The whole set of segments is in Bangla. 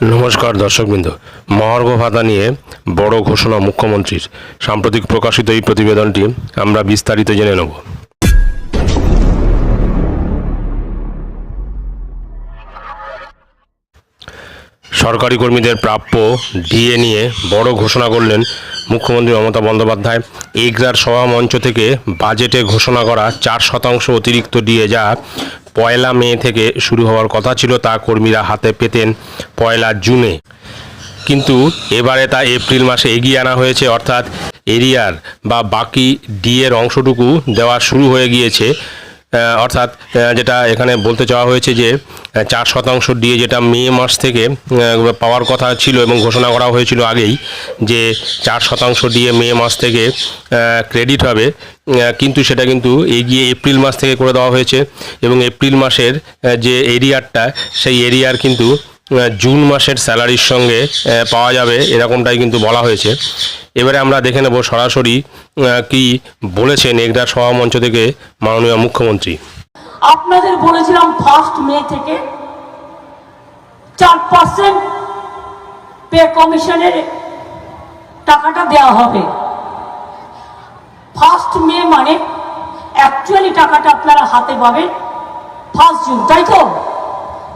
নমস্কার দর্শকবৃন্দ। মহার্ঘ ভাতা নিয়ে বড় ঘোষণা মুখ্যমন্ত্রীর। সাম্প্রতিক প্রকাশিত এই প্রতিবেদনটি আমরা বিস্তারিত জেনে নেব। সরকারি কর্মীদের প্রাপ্য ডিএ নিয়ে বড় ঘোষণা করলেন মুখ্যমন্ত্রী মমতা বন্দ্যোপাধ্যায়। এগরার সভা মঞ্চ থেকে বাজেটে ঘোষণা করা চার শতাংশ অতিরিক্ত ডিএ যা পয়লা মে থেকে শুরু হওয়ার কথা ছিল তা কর্মীরা হাতে পেতেন পয়লা জুনে। কিন্তু এবারে তা এপ্রিল মাসে এগিয়ে আনা হয়েছে, অর্থাৎ এরিয়ার বা বাকি ডিএর অংশটুকু দেওয়া শুরু হয়ে গিয়েছে। অর্থাৎ যেটা এখানে বলতে চাওয়া হয়েছে যে চার শতাংশ দিয়ে যেটা মে মাস থেকে পাওয়ার কথা ছিল এবং ঘোষণা করা হয়েছিল আগেই যে চার শতাংশ দিয়ে মে মাস থেকে ক্রেডিট হবে। কিন্তু সেটা কিন্তু এগিয়ে এপ্রিল মাস থেকে করে দেওয়া হয়েছে এবং এপ্রিল মাসের যে এরিয়ারটা সেই এরিয়ার কিন্তু জুন মাসের স্যালারির সঙ্গে পাওয়া যাবে, এরকমটাই কিন্তু বলা হয়েছে। এবারে আমরা দেখে নেব সরাসরি কি বলেছেন এগরার সভা মঞ্চ থেকে মাননীয় মুখ্যমন্ত্রী। আপনাদের বলেছিলাম ফার্স্ট মে থেকে চার পার্সেন্ট পে কমিশনের টাকাটা দেওয়া হবে। ফার্স্ট মে মানে অ্যাকচুয়ালি টাকাটা আপনারা হাতে পাবেন ফার্স্ট জুন তাই তো?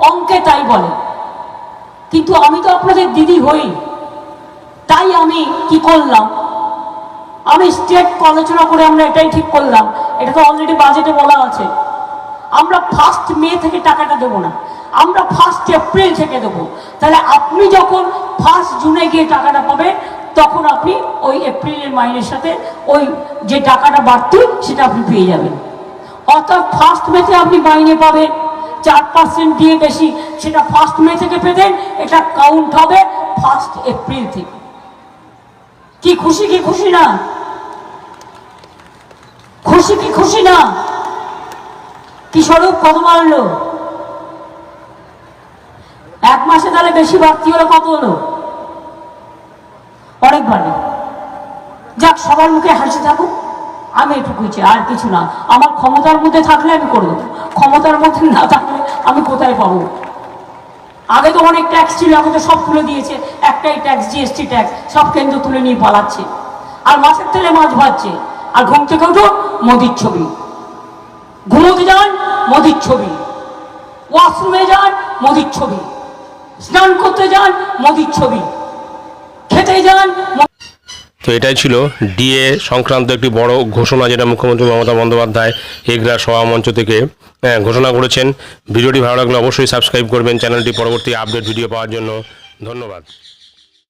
অঙ্কে তাই বলে। কিন্তু আমি তো আপনাদের দিদি হই। তাই আমি কি করলাম? আমি স্টেট আলোচনা করে আমরা এটাই ঠিক করলাম। এটা তো অলরেডি বাজেটে বলা আছে। আমরা ফার্স্ট মে থেকে টাকাটা দেবো না। আমরা ফার্স্ট এপ্রিল থেকে দেবো। তাহলে আপনি যখন ফার্স্ট জুনে গিয়ে টাকাটা পাবেন, তখন আপনি ওই এপ্রিলের মাইনের সাথে ওই যে টাকাটা বাড়তি, সেটা আপনি পেয়ে যাবেন। অর্থাৎ ফার্স্ট মেতে আপনি মাইনে পাবেন। চার পার্সেন্ট দিয়ে বেশি, সেটা ফার্স্ট মে থেকে পেতেন এটা কাউন্ট হবে ফার্স্ট এপ্রিল থেকে। কি খুশি কি খুশি না? খুশি কি খুশি না? কি স্বরূপ কত মারলো? এক মাসে তাহলে বেশি বাড়তি হলো কত হলো? অনেক বাড়ে যাক, সবার মুখে হাসি থাকুক। আমি এটুকুই চাই, আর কিছু না। আমার ক্ষমতার মধ্যে থাকলে আমি করে দেবো। ক্ষমতার মধ্যে না থাকলে আমি কোথায় পাবো? আগে তো অনেক ট্যাক্স ছিল, এখন তো সব তুলে দিয়েছে। একটাই ট্যাক্স জিএসটি ট্যাক্স সব কেন্দ্র তুলে নিয়ে পালাচ্ছে। আর মাছের তেলে মাছ ভাজছে। আর ঘুম থেকে উঠো মোদির ছবি। ঘুমোতে যান, মোদির ছবি। ওয়াশরুমে যান, মোদির ছবি। স্নান করতে যান, মোদির ছবি। খেতে যান তো এটাই ছিল ডিএ সংক্রান্ত একটি বড় ঘোষণা যেটা মুখ্যমন্ত্রী মমতা বন্দ্যোপাধ্যায় এগরা সভা মঞ্চ থেকে আহ, ঘোষণা করেছেন। ভিডিওটি ভালো লাগলে অবশ্যই সাবস্ক্রাইব করবেন। চ্যানেলটি পরবর্তী আপডেট ভিডিও পাওয়ার জন্য ধন্যবাদ।